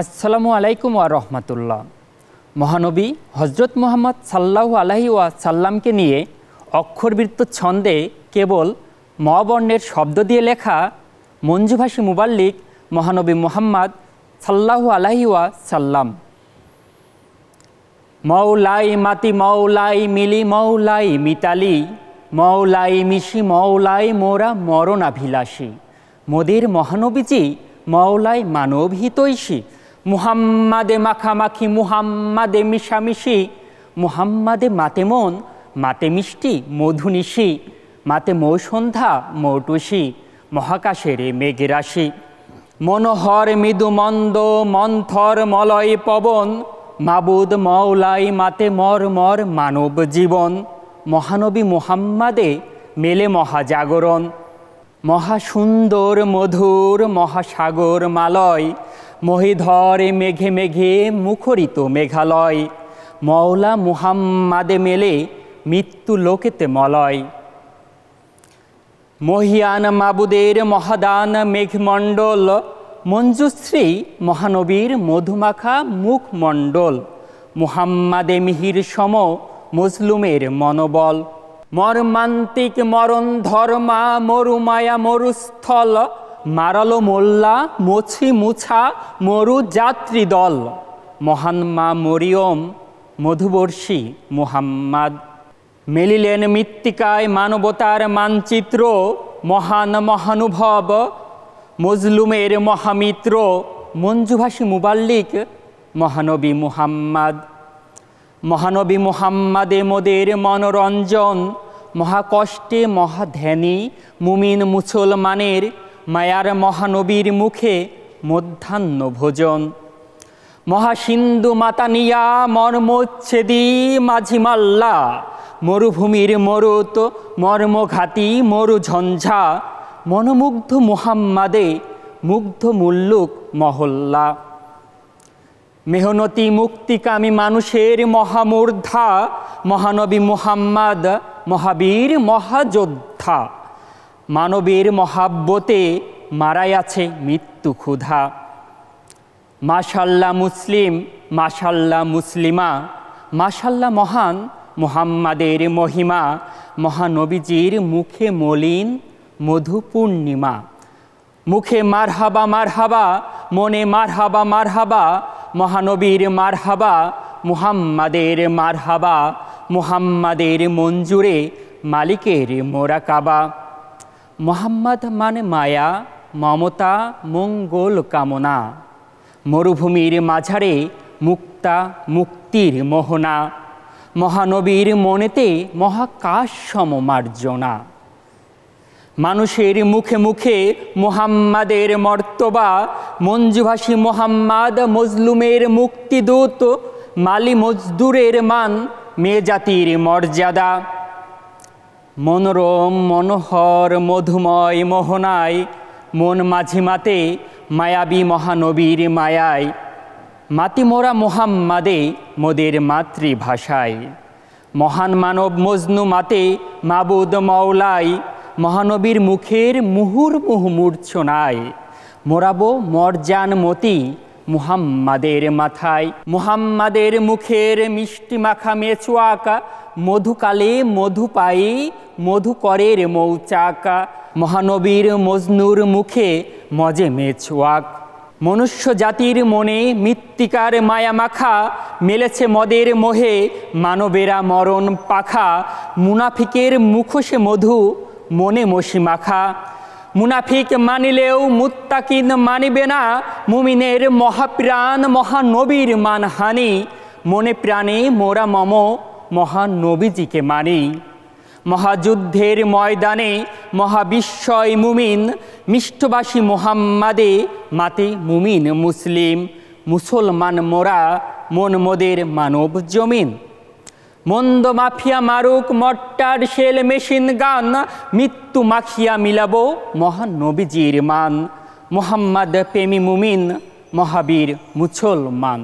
আসসালামু আলাইকুম ওয়া রহমাতুল্লাহ। মহানবী হজরত মোহাম্মদ সাল্লাহু আলাহি ওয়া সাল্লামকে নিয়ে অক্ষরবৃত্ত ছন্দে কেবল ম বর্ণের শব্দ দিয়ে লেখা মঞ্জুভাষী মুবাল্লিক মহানবী মোহাম্মদ সাল্লাহু আলাহি ওয়া সাল্লাম। মৌলাই মাতি মৌলাই মিলি মৌলাই মিতালি, মৌলাই মিশি মৌলাই মোরা মরণাভিলাষী মোদের মহানবীজি মৌলাই মানব হিতৈষী মুহাম্মাদে মাখামাখি, মুহাম্মাদে মিশামিশি, মুহাম্মাদে মাতে মন, মাতে মিষ্টি মধু মধুনিশি, মাতে মৌ সন্ধ্যা মৌটুসি, মহাকাশের মেঘে রাশি। মনোহর মৃদু মন্দ মন্থর, মলয় পবন, মাবুদ মৌলাই মাতে মর মর মানব জীবন। মহানবী মুহাম্মাদে মেলে মহাজাগরণ। মহাসুন্দর, মধুর, মহাসাগর মালয় মহিধরে মেঘে মেঘে মুখরিত মেঘালয়। মৌলা মুহাম্মাদে মেলে মৃত্যু লোকেতে মলয়। মহিয়ান মাবুদের মহাদান মেঘমণ্ডল, মঞ্জুশ্রী মহানবীর মধুমাখা মুখমণ্ডল। মুহাম্মাদে মিহির সম মুসলুমের মনোবল। মর্মান্তিক মরণ ধর্মা মরুমায়া মরুস্থল মারালো মোল্লা, মছি মুছা, মরু যাত্রী দল। মহান মা মরিয়ম, মধুবর্ষী মুহাম্মাদ। মেলিলেন মৃত্তিকায় মানবতার মানচিত্র, মহান মহানুভব, মজলুমের মহামিত্র, মঞ্জুভাষী মুবাল্লিক, মহানবী মুহাম্মাদ। মহানবী মুহাম্মাদে মোদের মনোরঞ্জন, মহাকষ্টে মহাধ্যানী, মুমিন মুসলমানের মায়ার মহানবীর মুখে মধ্যাহ্ন ভোজন। মহাসিন্ধু মাতানিয়া মর্মচ্ছেদী মাঝিমাল্লা মরুভূমির মরুত মর্মঘাতী মরু ঝঞ্ঝা মনোমুগ্ধ মুহাম্মাদে মুগ্ধ মুল্লুক মহল্লা। মেহনতি মুক্তিকামী মানুষের মহামূর্ধা। মহানবী মুহাম্মদ, মহাবীর মহাযোদ্ধা। মানবীর মহাব্বতে মারাই আছে মৃত্যু ক্ষুধা। মাশাল্লাহ মুসলিম, মাশাল্লাহ মুসলিমা, মাশাল্লাহ মহান মুহাম্মাদের মহিমা, মহানবীজির মুখে মলিন মধু পূর্ণিমা মুখে মারহাবা মারহাবা, মনে মারহাবা মারহাবা, মহানবীর মারহাবা, মুহাম্মাদের মারহাবা, মুহাম্মাদের মঞ্জুরে মালিকের মোরাকাবা মোহাম্মদ মানে মায়া, মমতা, মঙ্গল কামনা। মরুভূমির মাঝারে মুক্তা, মুক্তির মোহনা। মহানবীর মনেতে মহাকাশ সমমার্জনা। মানুষের মুখে মুখে মুহাম্মাদের মর্তবা, মঞ্জুভাষী মোহাম্মদ মজলুমের মুক্তিদূত, মালি মজদুরের মান মেয়ে জাতির মর্যাদা। মনোরম, মনোহর, মধুময়, মোহনায়, মন মাঝি মাতে মায়াবী মহানবীর মায়ায় মাতিমোরা মোহাম্মাদে মোদের মাতৃভাষায়। মহান মানব মজনু মাতে মাবুদ মৌলাই মহানবীর মুখের মুহুর মুহু মূর্ছনায়। মোরাবো মরজান মতি মুহাম্মাদের মাথায়, মুহাম্মাদের মুখের মিষ্টি মাখা মেচুয়াকা মধুকালে মধু পাই মধুকরের মৌচাকা মহানবীর মজনুর মুখে মজে মেচুয়াক মনুষ্য জাতির মনে মৃত্তিকার মায়া মাখা, মেলেছে মদের মোহে মানবেরা মরণ পাখা, মুনাফিকের মুখোশে মধু, মনে মশি মাখা। মুনাফিক মানিলেও মুত্তাকিন মানিবে না, মুমিনের মহাপ্রাণ মহানবীর মানহানি। মনে প্রাণে মোরা মম মহানবীজিকে মানি। মহাযুদ্ধের ময়দানে মহাবিস্ময় মুমিন, মিষ্টবাসী মোহাম্মাদে মাতে মুমিন মুসলিম। মুসলমান মোরা মন মোদের মানব জমিন। মন্দ মাফিয়া মারুক, মট্টার শেল মেশিন গান, মৃত্যু মাখিয়া মিলাবো মহানবীজির মান। মোহাম্মদ প্রেমী মুমিন, মহাবীর মুসলমান